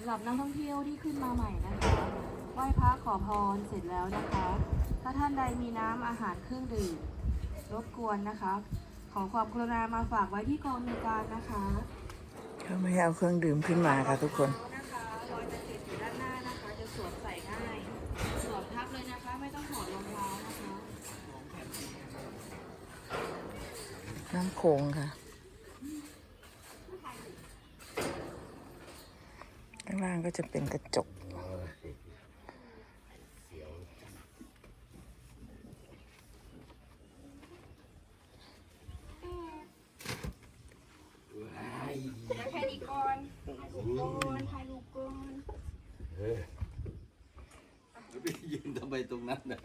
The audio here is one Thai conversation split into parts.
ำหรับนักท่องเที่ยวที่ขึ้นมาใหม่นะคะไหว้พระขอพรเสร็จแล้วนะคะ ถ้าท่านใดมีน้ำอาหารเครื่องดื่มรบกวนนะคะ ขอความกรุณามาฝากไว้ที่กองบริการนะคะเขาไม่ให้เอาเครื่องดื่มขึ้นมาค่ะทุกคนนะคะรอยจะติดอยู่ด้านหน้านะคะ จะสวมใส่ง่ายสวมทับเลยนะคะ ไม่ต้องถอดรองเท้านะคะ น้ำโขงค่ะ ข้างล่าง ก็จะเป็นกระจกแค่นี้ก่อนถ่ายรูปก่อนถ่ายรูปก่อนไปยืนทำไมตรงนั้นนะ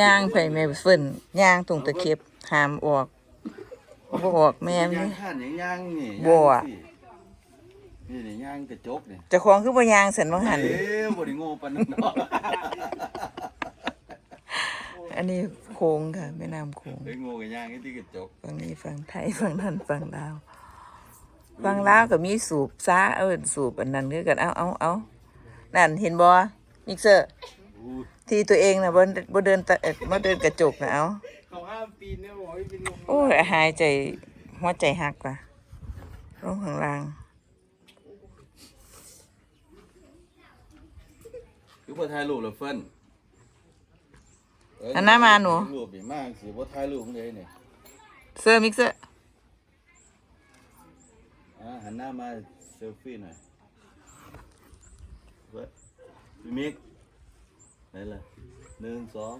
ย่างไปแม่เฟิ่นย่างตรงตะเข็บหามออกบ่ออกแม่ย่างนี่ข้านอย่างย่างนี่บัว ย่างสิ นี่นี่ย่างกระจกเนี่ยเจะของคือบ่ย่างสันบ่หัน เอ๊ะบริโง่ปานนั้นเนาะอันนี้โค้งค่ะแม่น้ำโค้งไปโง่กับย่างไอ้ที่กระจกฝั่งนี้ฝั่งไทยฝั่งนั้นฝั่งลาวฝั่งลาวก็มีสูบซ้าเอิ้นสูบอันนั้นคือกันเอาเอาเอานั่นเห็นบ่มิกเซอร์ อู้ที่ตัวเองน่ะบ่บ่เดินตะเอ็ดบ่เดินกระจกน่ะเอาเขาห้ามปีนเนี่ยบอกให้ปีนลงโอ้ยหายใจหัวใจหักว่ะลงข้างล่าง คือพอถ่ายรูปแล้วเฟิ่นเยอันหน้ามาหนู รูปดีมากสิบ่ถ่ายรูปเลยเนี่ยเซอร์มิกเซอร์อ่าหันหน้ามาเซลฟี่หน่อยเว้ยพี่มิกไหนล่ะหนึ่งสอง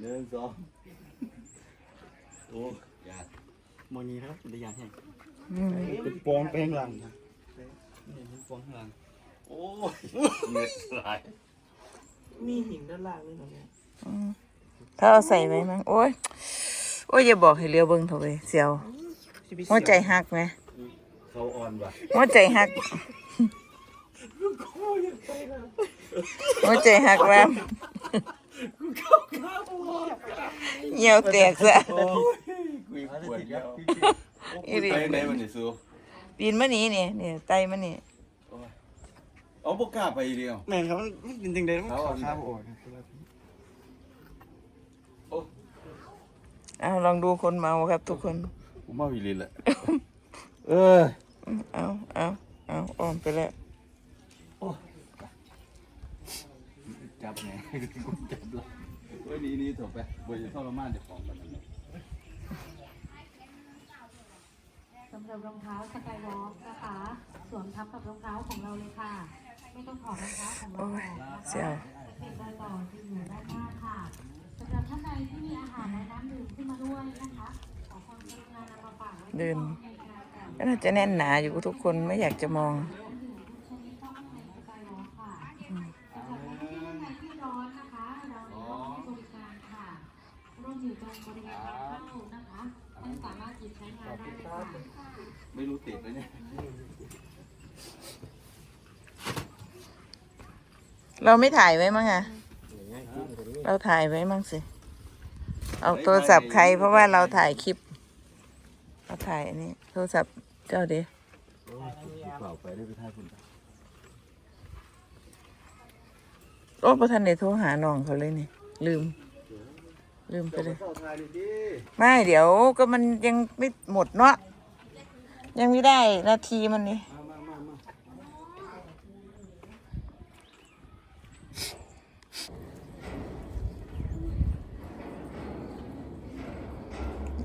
หนึ่งสองโอ้ยาโมนีนะครับจักรยานแห้งอืมเป็นปองแปลงหลังนะนี่เป็นปองข้างหลัง โอ้ยเหนื่อยหลายมีหินด้านล่างด้วยนะเนี่ยถ้าเอาใส่ไว้มั้งโอ้ยโอ้ยอย่าบอกให้เลี้ยวเบิ่งเถอะเว้ยเสียวหัวใจหักไหมเขาอ่อนว่ะหัวใจหักหัวใจหักแล้วเหี่ยวแตกซะโอ้ยคุยปวดแล้วอีหลีไปไหนมันนี่สูปีนมานี่นี่นี่ไตมานี่ เอาปกกล้าไปเดียว แม่นครับมันเป็นจริงๆเลยมันเขาขอเอาข้าวออกครับเอาลองดูคนเมาครับ ทุกคน ผมเมาอีหลีแหละ เออ เอาเอาเอาอ้อมไปแล้ว จับไงกูจับแล้วเฮ้ยนี่นี่ถอดไปบริษัททรมานเดี๋ยวของมันนะสำหรับรองเท้าสกายวอล์กนะคะ สวมทับกับรองเท้าของเราเลยค่ะ ไม่ต้องถอดรองเท้าของเราโอ้อยอกนะคะเสียวเป็นรอยต่อที่อยู่ด้านหน้าค่ะสำหรับท่านใดที่มีอาหารและน้ำดื่มขึ้นมาด้วยนะคะขอความกรุณานำมาฝากไว้ที่เดินกองบริการก่อนก็น่าจะแน่นหนาอยู่ทุกคนไม่อยากจะมองชนิดต้องเป็นสกายวอล์กค่ะสำหรับนักท่องเที่ยวท่านใดที่ร้อนนะคะเรามีห้องให้บริการค่ะร่วมอยู่ตรงบริเวณทางเข้านะคะท่านสามารถหยิบใช้งานได้เลยค่ะไม่รู้ติดไหมเนี่ย เราไม่ถ่ายไว้มั้งอะเราถ่ายไว้มั้งสิ เอาโทรศัพท์ใครเพราะว่าเราถ่ายคลิป เราถ่ายอันนี้ โทรศัพท์เจ้าเดีเปล่าไปได้ไปท่าคุณโอ้ประทันเดโทรหาน้องเขาเลยนี่ ลืม ลืมไปเลย ไม่เดี๋ยวก็มันยังไม่หมดเนาะยังไม่ได้นาทีมันนี่ มามามามา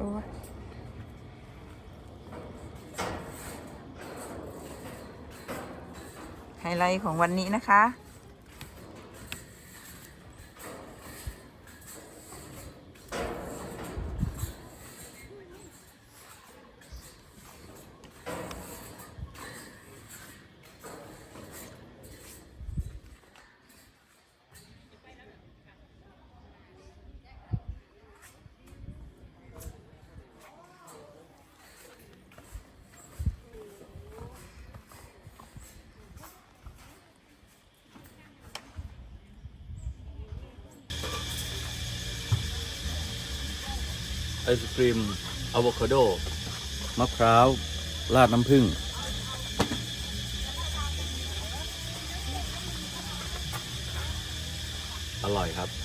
โอ้ยไฮไลท์ของวันนี้นะคะ ไอศครีมอะโวคาโดมะพร้าวราดน้ำผึ้งอร่อยครับ